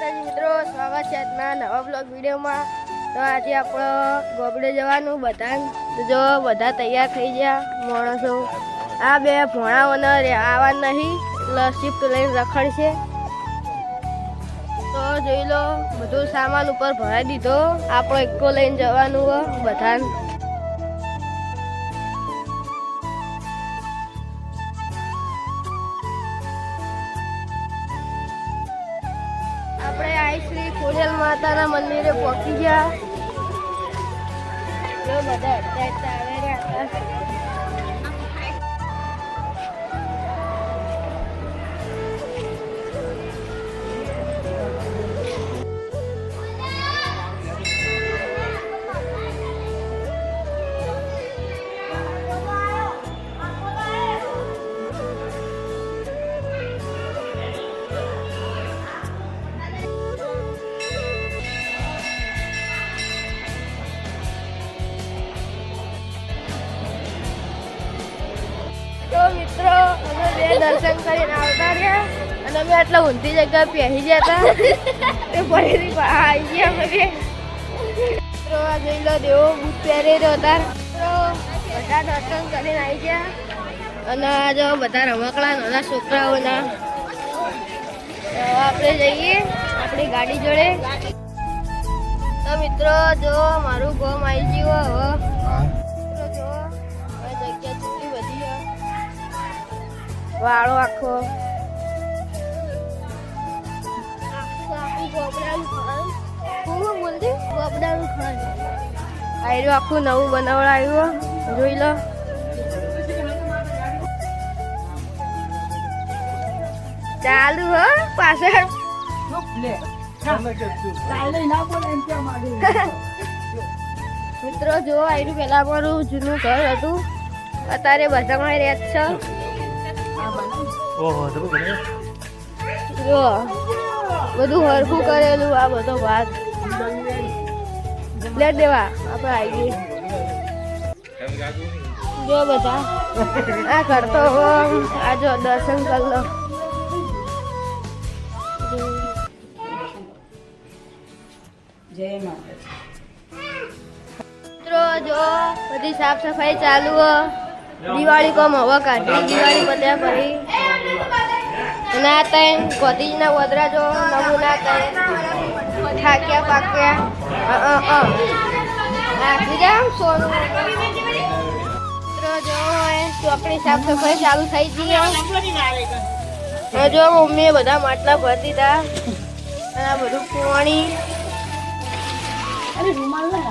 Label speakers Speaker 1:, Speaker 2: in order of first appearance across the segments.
Speaker 1: માતાજી મિત્રો, સ્વાગત છે આજના નવા બ્લોગ વિડીયોમાં. તો આજે આપણો ગોબડે જવાનું, બધા જો બધા તૈયાર થઈ ગયા, માણસો. આ બે ભોણાઓને આવવા નહીં, એટલે શિફ્ટ લઈને રખડ છે તો જોઈ લો, બધું સામાન ઉપર ભરાઈ દીધો. આપણો એકો લઈને જવાનું બધા. ખોડિયાલ માતાના મંદિરે પહોંચી ગયા. બધા બે દર્શન કરીને આવતા રહ્યા. અને અમે આટલા ઊંધી જગ્યા પહેરી ગયા હતા. તે ફરીથી આવી ગયા અમે જોઈ લો, દેવો બુટ પહેરી રહ્યો હતા. બધા દર્શન કરીને આવી ગયા. અને આ જો બધા રમકડા, નાના છોકરાઓના. આપણે જઈએ આપણી ગાડી જોડે. તો મિત્રો, જો મારું ગોમ આવી ગયું, હવે વાળો આખો. આયરું આખું નવું બનાવડાવ્યું જોઈ લો. ચાલુ હો, પાછળ. મિત્રો, જો આયરું પેલા મારું જૂનું ઘર હતું. અત્યારે બધામાં રહે છે. જો, બધું હરખું કરેલું, આ બધો ભાત. લે દેવા, આપણે આવી જો બધા, આ કરતો આ જો દર્શન કરલો.
Speaker 2: જય માતા
Speaker 1: મિત્રો, જો બધી સાફ સફાઈ ચાલુ દિવાળી કોમ હવા કાઢી દિવાળી પત્યા કરી ના તઈ કોતીજના વદરા જો નવું ના તઈ. થાક્યા, પાક્યા. આખી જામ સોનું. જો એ ચોકડી સાફ સફાઈ ચાલુ થઈ ગઈ. જો મમ્મીએ બધા માટલા ભરી દીધા. અને આ બધું પાણી.
Speaker 2: રૂમાલ ના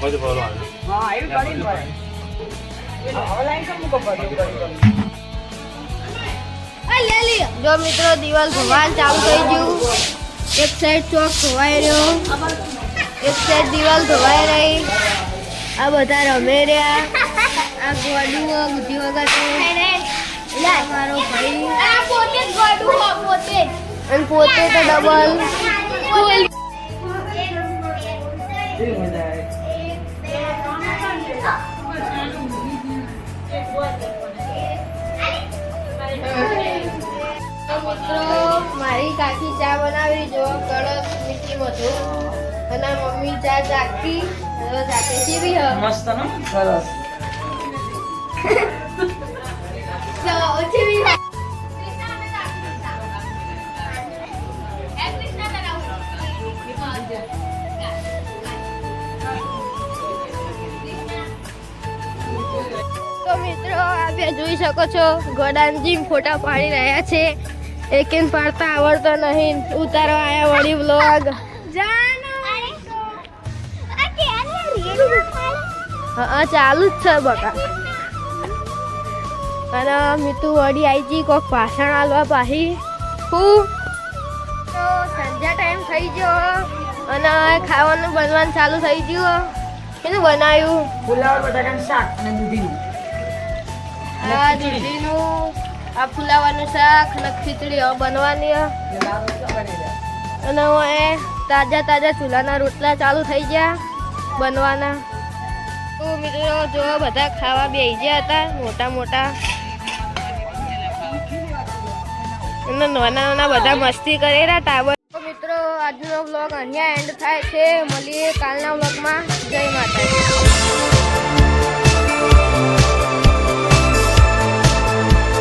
Speaker 3: જતા રહી ગયું છે
Speaker 2: બોલ બોલ
Speaker 3: લખો જ ભરો આવે
Speaker 2: હા એવું
Speaker 1: જો મિત્રો દિવાલ ધોવાણ ચાલુ થઈ ગયું. એક સાઈડ ચોક ધોવાઈ રહ્યો. એક સાઈડ દિવાલ ધોવાઈ રહી. આ બધા રમે રહ્યા. આ ગોડું બુદ્ધિ વગર મારો ભાઈ. અને પોતે તો ડબલ મારી કાકી ચા બનાવી જો કડક મીઠી મધુ અને મમ્મી ચા ચાખી જાતે ચીવી હ
Speaker 2: મસ્ત ને? સરસ
Speaker 1: તો ચીવી આપ જોઈ શકો છો ગોડાનજી ફોટા પાડી રહ્યા છે. એકેન પાડતા આવડતો નહીં. ઉતારવા આયા વળી બ્લોગ હા ચાલુ જ છે બકા. અને મીતુ વડી આવી ગઈ કોક ભાષણ આલવા પાહી. હું? તો સંધ્યા ટાઈમ થઈ ગયો. અને ખાવાનું બનવાનું ચાલુ થઈ ગયું. એનું બનાવ્યું
Speaker 2: પુલાવ બટાકાનું શાક અને દૂધીનું.
Speaker 1: આ દૂધીનું. આ ફુલાવાનું શાક અને ખીચડી બનવાની અને હવે તાજા તાજા ચૂલાના રોટલા ચાલુ થઈ ગયા બનવાના. તો મિત્રો જો બધા ખાવા બેસી ગયા હતા મોટા મોટા. અને નાના નાના બધા મસ્તી કરેલા ટાબર મિત્રો આજનો બ્લોગ અહીંયા એન્ડ થાય છે. મળીએ કાલના બ્લોગમાં જય માતાજી.